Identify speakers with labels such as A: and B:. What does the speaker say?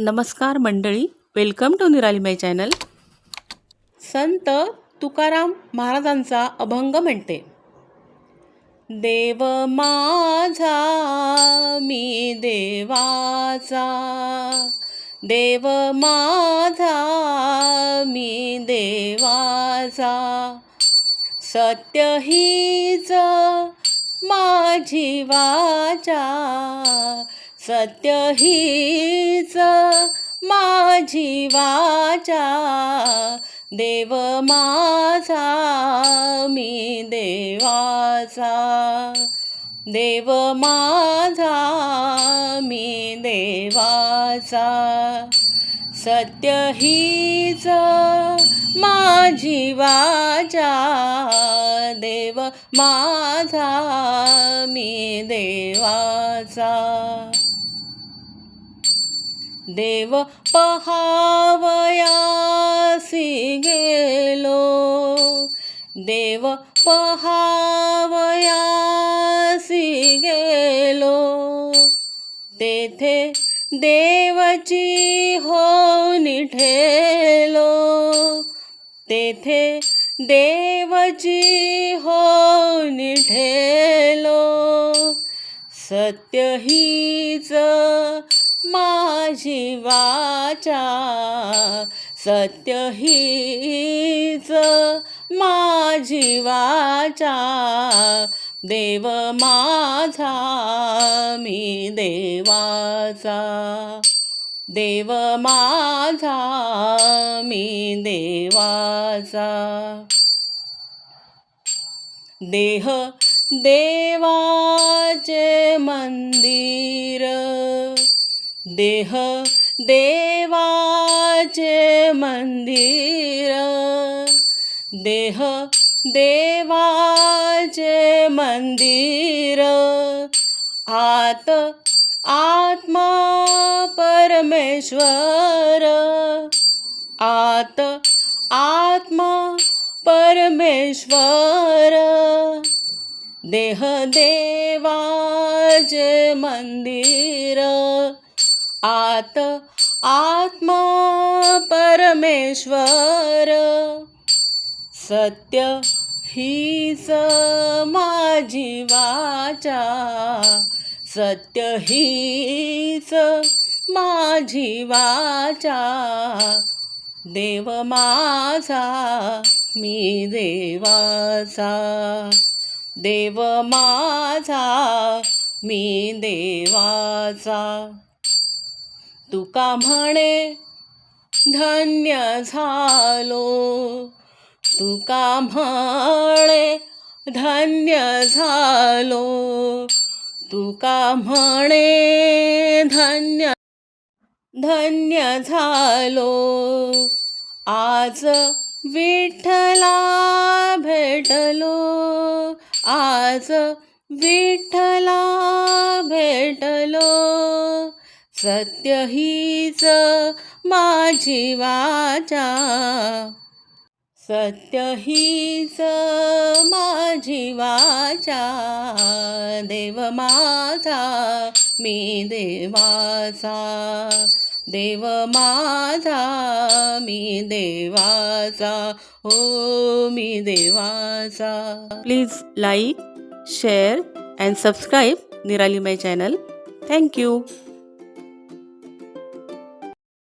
A: नमस्कार मंडळी welcome to निराली माय चॅनल संत तुकाराम महाराजांचा अभंग म्हणते. देव माझा मी देवाचा. देव माझा मी देवाचा. सत्य हीच माझी वाचा. सत्य हीच माझी वाचा. देव माझा मी देवाचा. देव माझा मी देवाचा. सत्य हीच माझी वाचा. देव माझा मी देवाचा. देव पहावयासी गेलो देव पहावयासी गेलो तेथे देवची हो निठेलो तेथे देवची हो निठेलो सत्य हीच माझी वाचा सत्य हीच माझी वाचा. देव माझा मी देवाचा. देव माझा मी देवाचा. देह देवाचे मंदिर देह देवाचे मंदिर. देह देवाचे मंदिर. आत आत्मा परमेश्वर. आत आत्मा परमेश्वर. देह देवाचे मंदिर. आत आत्मा परमेश्वर। सत्य हीच माझी वाचा। सत्य हीच माझी वाचा। देव माझा मी देवाचा। देव माझा मी देवाचा। तुका म्हणे धन्य झालो. तुका म्हणे धन्य झालो. तुका म्हणे धन्य धन्य झालो. आज विठ्ठला भेटलो. आज विठ्ठला भेटलो. सत्य हीच माझी वाचा. सत्य हीच माझी वाचा. देव माझा मी देवाचा. देव माझा मी देवाचा. हो मी देवाचा. Please like share and subscribe Nirali my channel thank you